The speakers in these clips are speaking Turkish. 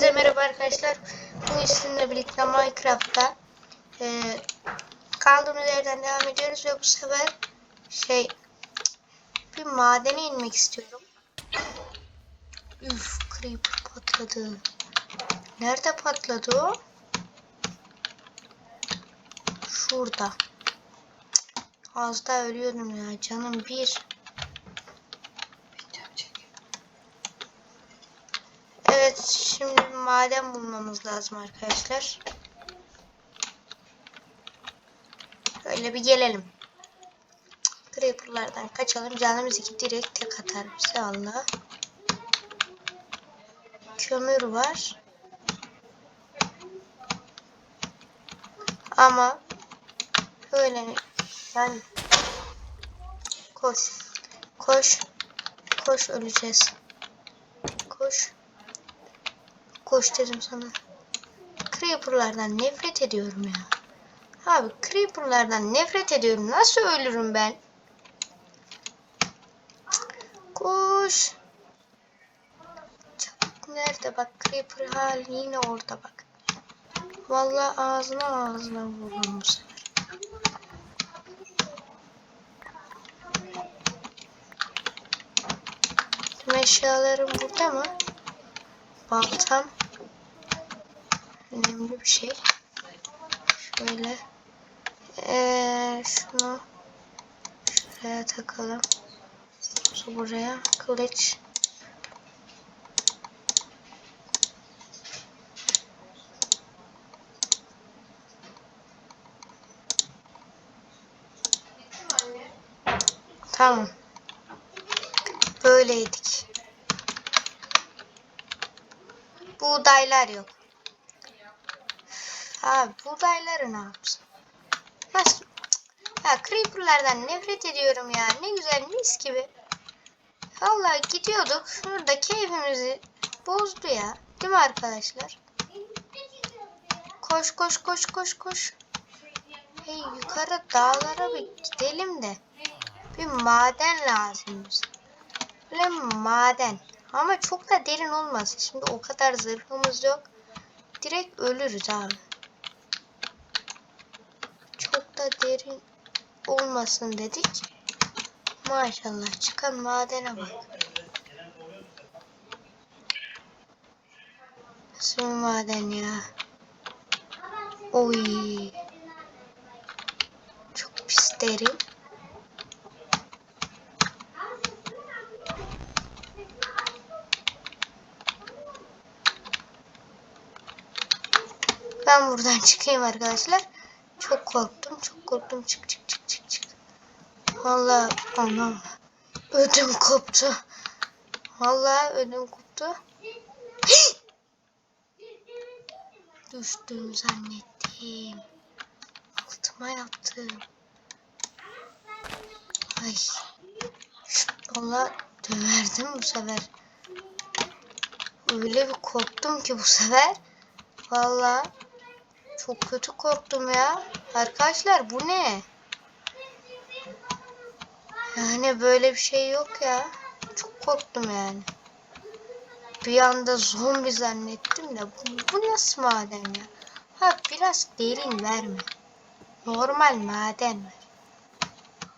Hepinize merhaba arkadaşlar. Bugün sizinle birlikte Minecraft'ta e, kaldığımız yerden devam ediyoruz ve bu sefer şey bir madene inmek istiyorum. Üf, creeper patladı. Nerede patladı o? Şurada. Az daha ölüyordum ya. Canım bir. Evet, şimdi maden bulmamız lazım arkadaşlar. Böyle bir gelelim. Creeper'lardan kaçalım. Canımız iki direkt tek atar bize Allah. Kömür var. Ama böyle yani koş koş koş öleceğiz. Koş. Koş dedim sana. Creeper'lardan nefret ediyorum ya. Abi Creeper'lardan nefret ediyorum. Nasıl ölürüm ben? Koş. Nerede bak Creeper hali yine orada bak. Vallahi ağzına ağzına vururum bu sefer. Tüm eşyalarım burada mı? Baltam. Önemli bir şey. Şöyle. Ee, şunu şuraya takalım. Şu buraya. Kılıç. Tamam. Böyleydik. Buğdaylar yok. Abi buğdayları ne yapsın? Nasıl? Ya creeperlardan nefret ediyorum ya. Ne güzel mis gibi. Vallahi gidiyorduk. Şurada keyfimizi bozdu ya. Değil mi arkadaşlar? Koş koş koş koş koş. Hey yukarı dağlara bir gidelim de. Bir maden lazım bize. Böyle maden. Ama çok da derin olmasın. Şimdi o kadar zırhımız yok. Direkt ölürüz abi. Da derin olmasın dedik. Maşallah çıkan madene bak. Nasıl maden ya? Oy. Çok pis derin. Ben buradan çıkayım arkadaşlar. Çok korktum. Çok korktum. Çık çık çık çık çık. Vallahi anam. Ödüm koptu. Vallahi ödüm koptu. Düştüm zannettim. Altıma yaptım. Ay. Vallahi döverdim bu sefer. Öyle bir korktum ki bu sefer. Vallahi çok kötü korktum ya. Arkadaşlar bu ne? Yani böyle bir şey yok ya. Çok korktum yani. Bir anda zombi zannettim de bu, bu nasıl maden ya? Ha biraz derin verme. Normal maden ver.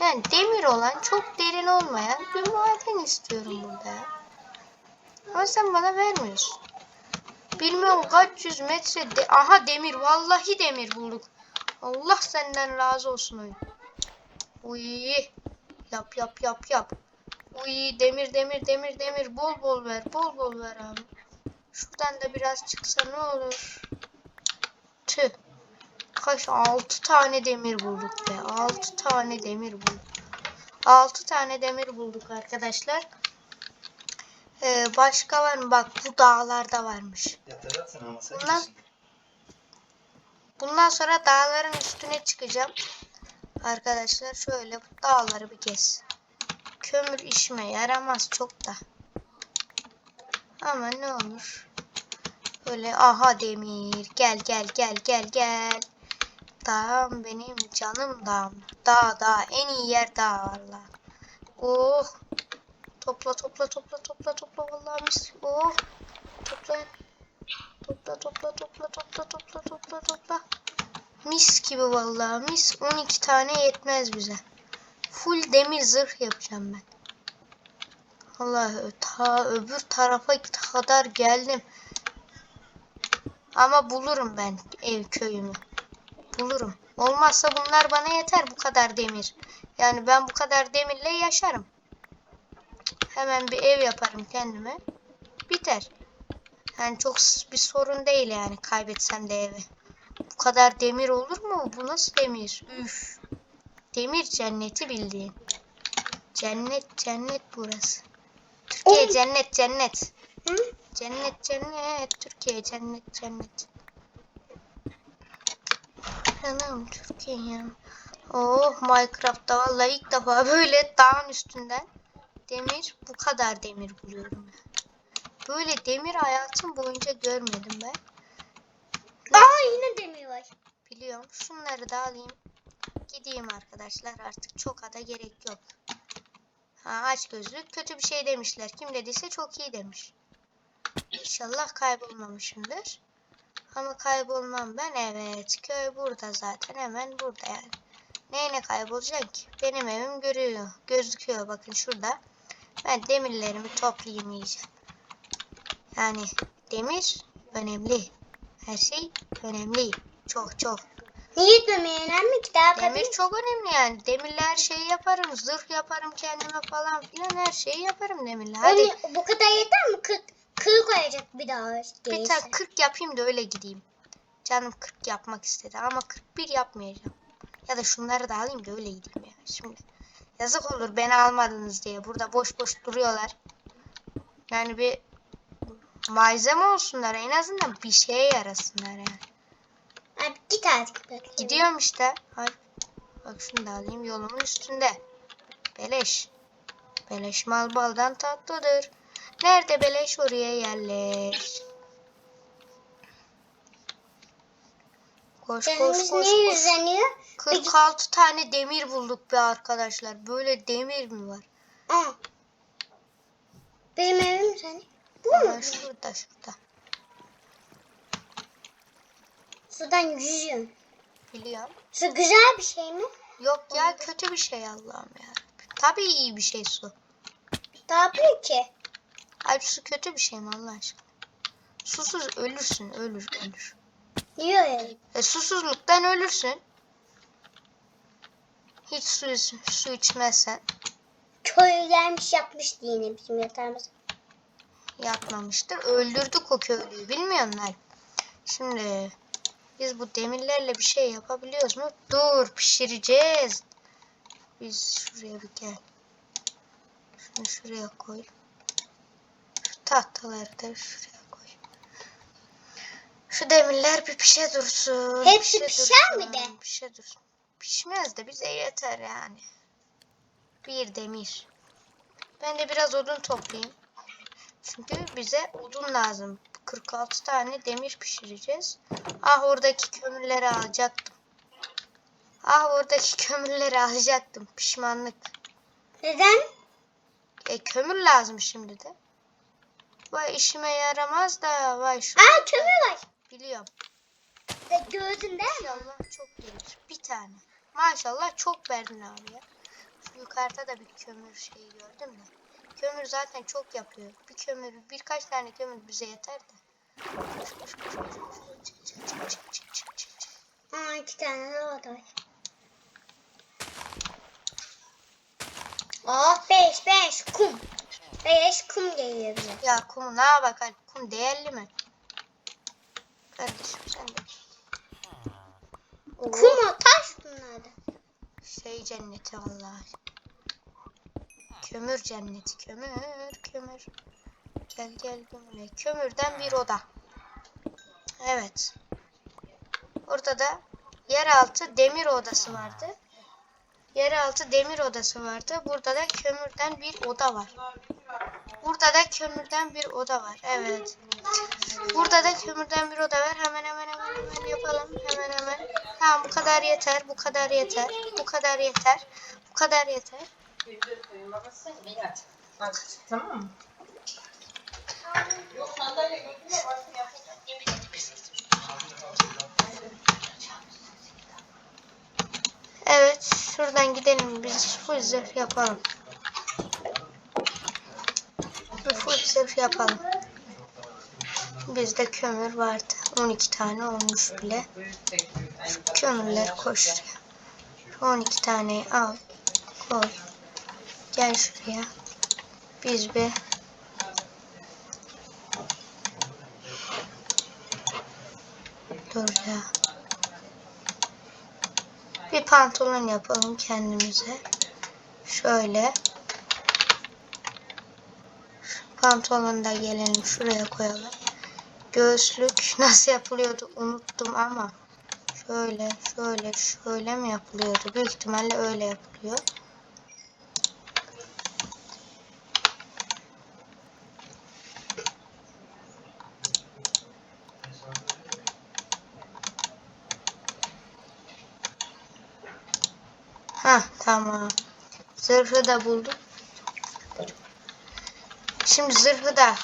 Yani demir olan çok derin olmayan bir maden istiyorum burada ya. Ama sen bana vermiyorsun. Bilmiyorum kaç yüz metre de aha demir vallahi demir bulduk. Allah senden razı olsun oyun. Uy yap yap yap yap. Uy demir demir demir demir bol bol ver bol bol ver abi. Şuradan da biraz çıksa ne olur. Tüh. Kaç 6 tane demir bulduk be. 6 tane demir bulduk. 6 tane demir bulduk arkadaşlar. Ee, başka var mı? Bak bu dağlarda varmış. Yatacaksın ama sen Bunlar- kimsin? Bundan sonra dağların üstüne çıkacağım. Arkadaşlar şöyle dağları bir kez. Kömür işime yaramaz çok da. Ama ne olur. Böyle aha demir. Gel gel gel gel gel. Dağım benim canım dağım. Dağ dağ en iyi yer dağ valla. Oh. Topla topla topla topla topla vallahi mis. Oh. Toplayın. Topla topla topla topla topla topla topla. Mis gibi vallahi mis. 12 tane yetmez bize. Full demir zırh yapacağım ben. Allah ta öbür tarafa kadar geldim. Ama bulurum ben ev köyümü. Bulurum. Olmazsa bunlar bana yeter bu kadar demir. Yani ben bu kadar demirle yaşarım. Hemen bir ev yaparım kendime. Biter. Yani çok bir sorun değil yani kaybetsem de evi. Bu kadar demir olur mu? Bu nasıl demir? Üf. Demir cenneti bildiğin. Cennet cennet burası. Türkiye Oğlum. cennet cennet. Hı? Cennet cennet. Türkiye cennet cennet. Canım Türkiye'm. Oh Minecraft'ta vallahi ilk defa böyle dağın üstünden demir bu kadar demir buluyorum ya. Böyle demir hayatım boyunca görmedim ben. Aa yine demir var. Biliyorum. Şunları da alayım. Gideyim arkadaşlar. Artık çok ada gerek yok. Ha, aç gözlük kötü bir şey demişler. Kim dediyse çok iyi demiş. İnşallah kaybolmamışımdır. Ama kaybolmam ben. Evet. Köy burada zaten. Hemen burada yani. Neyine kaybolacaksın ki? Benim evim görüyor. Gözüküyor. Bakın şurada. Ben demirlerimi toplayayım iyice. Yani demir önemli. Her şey önemli. Çok çok. Niye demir önemli ki? Daha Demir kadın- çok önemli yani. Demirle her şeyi yaparım. Zırh yaparım kendime falan filan. Her şeyi yaparım demirle. Hadi Oğlum, bu kadar yeter mi? Kırk, kırk koyacak bir daha bir gelirse. tak 40 yapayım da öyle gideyim. Canım 40 yapmak istedi ama 41 yapmayacağım. Ya da şunları da alayım da öyle gideyim ya. Şimdi yazık olur beni almadınız diye. Burada boş boş duruyorlar. Yani bir malzeme olsunlar. En azından bir şeye yarasınlar yani. Abi git artık. Bak. Gidiyorum işte. Ay. Bak şunu da alayım yolumun üstünde. Beleş. Beleş mal baldan tatlıdır. Nerede beleş oraya yerleş. Koş koş Canımız koş niye koş. yüzleniyor? 46 tane demir bulduk be arkadaşlar. Böyle demir mi var? Aa. Benim evim seni. Bu mu? Hemen şurada şurada. Sudan yüzüyorum. Biliyorum. Su güzel bir şey mi? Yok ya kötü bir şey Allah'ım ya. Tabii iyi bir şey su. Yapıyor ki? Alp su kötü bir şey mi Allah aşkına? Susuz ölürsün ölür ölür. Niye öyle? E, susuzluktan ölürsün. Hiç su, su içmezsen Köy gelmiş yapmıştı yine bizim yatağımız. Yapmamıştır. Öldürdük o köylüyü bilmiyor musun? Şimdi biz bu demirlerle bir şey yapabiliyoruz mu? Dur pişireceğiz. Biz şuraya bir gel. Şunu şuraya koy. Şu tahtaları da şuraya koy. Şu demirler bir pişe dursun. Hepsi pişe pişer mi dursun, de? Pişe dursun. Pişmez de bize yeter yani. Bir demir. Ben de biraz odun toplayayım. Çünkü bize odun lazım. 46 tane demir pişireceğiz. Ah oradaki kömürleri alacaktım. Ah oradaki kömürleri alacaktım. Pişmanlık. Neden? E kömür lazım şimdi de. Vay işime yaramaz da vay şu Aa kömür var. biliyorum. De gördün değil mi? Maşallah çok gelir. Bir tane. Maşallah çok verdin abi ya. Şu yukarıda da bir kömür şeyi gördüm de. Kömür zaten çok yapıyor. Bir kömür, birkaç tane kömür bize yeter de. Aa iki tane de var. Oh beş beş kum. Beş kum geliyor bize. Ya kumu ne bak kum değerli mi? Kardeşim sen de Kum o taş bunlarda. şey cenneti vallahi. Kömür cenneti, kömür, kömür. Gel gel kömür. Kömürden bir oda. Evet. Orada da yeraltı demir odası vardı. Yeraltı demir odası vardı. Burada da kömürden bir oda var. Burada da kömürden bir oda var. Evet. Burada da kömürden bir oda var. Hemen hemen hemen hemen yapalım. Hemen hemen. Tamam bu kadar yeter. Bu kadar yeter. Bu kadar yeter. Bu kadar yeter. Evet şuradan gidelim biz full zırh yapalım. Bir full zırh yapalım. Bizde kömür vardı. 12 tane olmuş bile. Şu kömürler koşuyor. 12 taneyi al. Koy. Gel şuraya. Biz bir Dur ya. Bir pantolon yapalım kendimize. Şöyle. Şu Pantolonu da gelelim şuraya koyalım. Göğüslük nasıl yapılıyordu unuttum ama şöyle şöyle şöyle mi yapılıyordu? Büyük ihtimalle öyle yapılıyor. Ha tamam. Zırhı da buldum. Şimdi zırhı da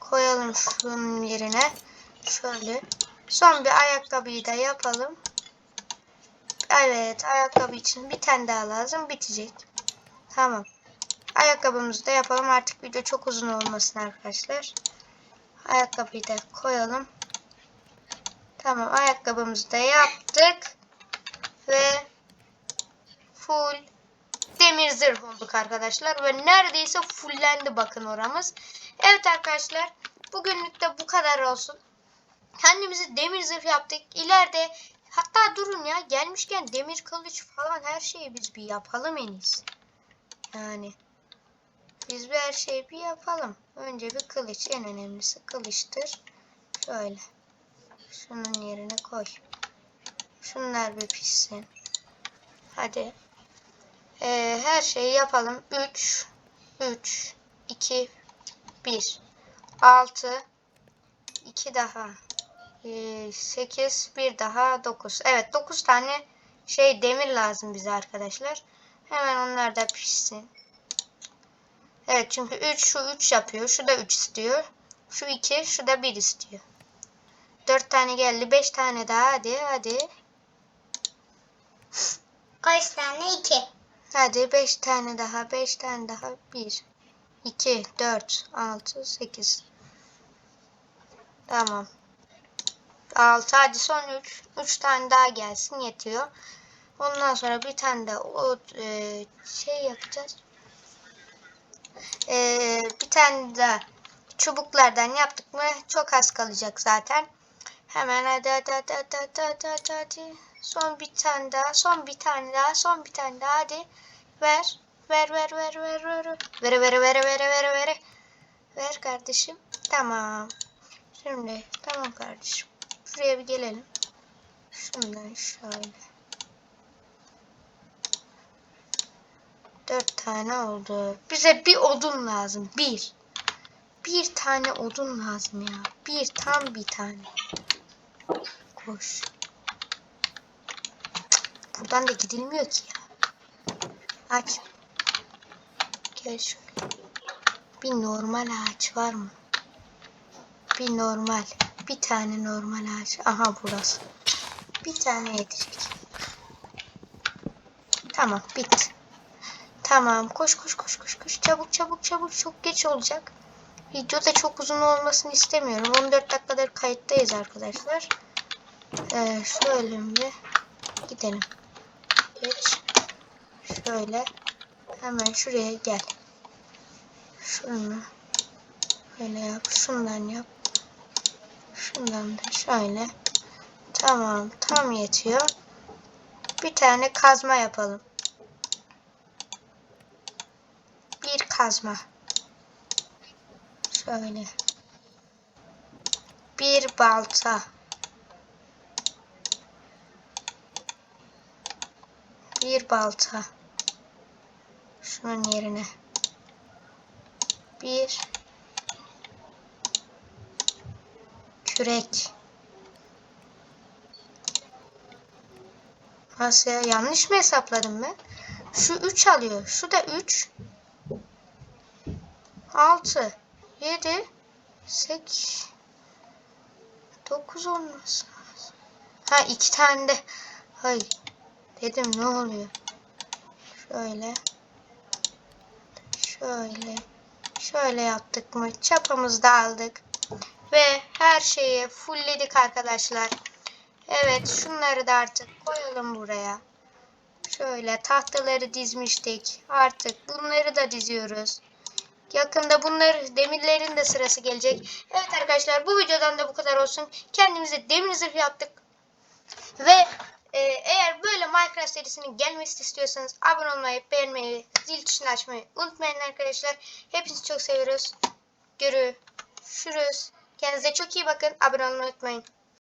koyalım şunun yerine. Şöyle. Son bir ayakkabıyı da yapalım. Evet ayakkabı için bir tane daha lazım. Bitecek. Tamam. Ayakkabımızı da yapalım. Artık video çok uzun olmasın arkadaşlar. Ayakkabıyı da koyalım. Tamam ayakkabımızı da yaptık. Ve full demir zırh olduk arkadaşlar. Ve neredeyse fullendi bakın oramız. Evet arkadaşlar. Bugünlük de bu kadar olsun. Kendimizi demir zırh yaptık. İleride hatta durun ya gelmişken demir kılıç falan her şeyi biz bir yapalım en iyisi. Yani biz bir her şeyi bir yapalım. Önce bir kılıç en önemlisi kılıçtır. Şöyle. Şunun yerine koy. Şunlar bir pişsin. Hadi. Ee, her şeyi yapalım. 3 3 2 1 6 2 daha 8 bir daha 9. Evet 9 tane şey demir lazım bize arkadaşlar. Hemen onlar da pişsin. Evet çünkü 3 şu 3 yapıyor. Şu da 3 istiyor. Şu 2 şu da 1 istiyor. 4 tane geldi. 5 tane daha hadi hadi. Kaç tane? iki. Hadi 5 tane daha, 5 tane daha. 1, 2, 4, 6, 8. Tamam. 6 hadi son 3. 3 tane daha gelsin yetiyor. Ondan sonra bir tane de o e, şey yapacağız. E, bir tane de çubuklardan yaptık mı çok az kalacak zaten. Hemen hadi hadi hadi hadi hadi hadi hadi. Son bir tane daha, son bir tane daha, son bir tane daha hadi. Ver. Ver ver ver ver ver. ver. Vere vere vere vere vere. Ver kardeşim. Tamam. Şimdi tamam kardeşim. Şuraya bir gelelim. Şundan şöyle. Dört tane oldu. Bize bir odun lazım. Bir. Bir tane odun lazım ya. Bir tam bir tane. Koş. Buradan da gidilmiyor ki ya. Aç. Gel şöyle. Bir normal ağaç var mı? Bir normal. Bir tane normal ağaç. Aha burası. Bir tane yetecek. Tamam bitti. Tamam koş koş koş koş koş. Çabuk çabuk çabuk. Çok geç olacak. Video da çok uzun olmasını istemiyorum. 14 dakikadır kayıttayız arkadaşlar. Ee, şöyle bir gidelim. Şöyle. Hemen şuraya gel. Şunu böyle yap. Şundan yap. Şundan da şöyle. Tamam. Tam yetiyor. Bir tane kazma yapalım. Bir kazma. Şöyle. Bir balta. Bir balta. Şunun yerine. Bir kürek. Nasıl ya? Yanlış mı hesapladım ben? Şu 3 alıyor. Şu da 3. 6 7 8 9 olması. Ha iki tane de. Hayır. Dedim ne oluyor? Şöyle. Şöyle. Şöyle yaptık mı? Çapamızı da aldık. Ve her şeyi fullledik arkadaşlar. Evet şunları da artık koyalım buraya. Şöyle tahtaları dizmiştik. Artık bunları da diziyoruz. Yakında bunları demirlerin de sırası gelecek. Evet arkadaşlar bu videodan da bu kadar olsun. Kendimize demir zırh yaptık. Ve e, eğer böyle Minecraft serisinin gelmesini istiyorsanız abone olmayı, beğenmeyi, zil tuşunu açmayı unutmayın arkadaşlar. Hepinizi çok seviyoruz. Görüşürüz. Kendinize çok iyi bakın. Abone olmayı unutmayın.